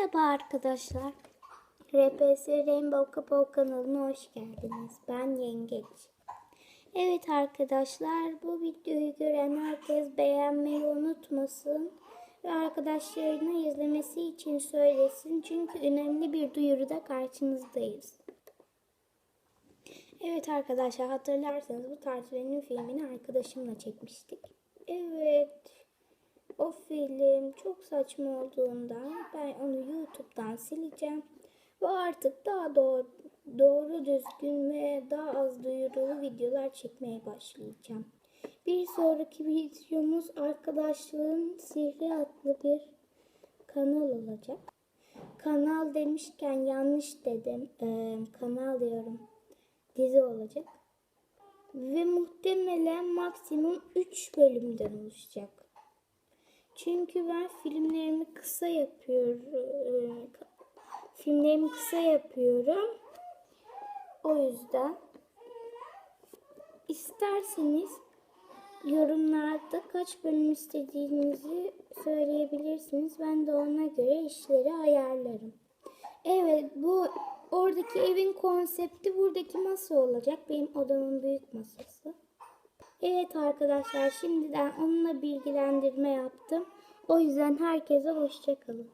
Merhaba arkadaşlar. RPS Rainbow Kapağı kanalına hoş geldiniz. Ben Yengeç. Evet arkadaşlar bu videoyu gören herkes beğenmeyi unutmasın. Ve arkadaşlarına izlemesi için söylesin. Çünkü önemli bir duyuruda karşınızdayız. Evet arkadaşlar hatırlarsanız bu Tartülenin filmini arkadaşımla çekmiştik. Evet o film çok saçma olduğundan ben onu YouTube'dan sileceğim. Ve artık daha doğru, doğru düzgün ve daha az duyurulu videolar çekmeye başlayacağım. Bir sonraki videomuz Arkadaşlığın Sihri adlı bir kanal olacak. Kanal demişken yanlış dedim. Ee, kanal diyorum. Dizi olacak. Ve muhtemelen maksimum 3 bölümden oluşacak. Çünkü ben filmlerimi kısa yapıyorum. Filmlerimi kısa yapıyorum. O yüzden isterseniz yorumlarda kaç bölüm istediğinizi söyleyebilirsiniz. Ben de ona göre işleri ayarlarım. Evet bu oradaki evin konsepti buradaki masa olacak. Benim odamın büyük masası. Evet arkadaşlar şimdiden onunla bilgilendirme yaptım. O yüzden herkese hoşçakalın.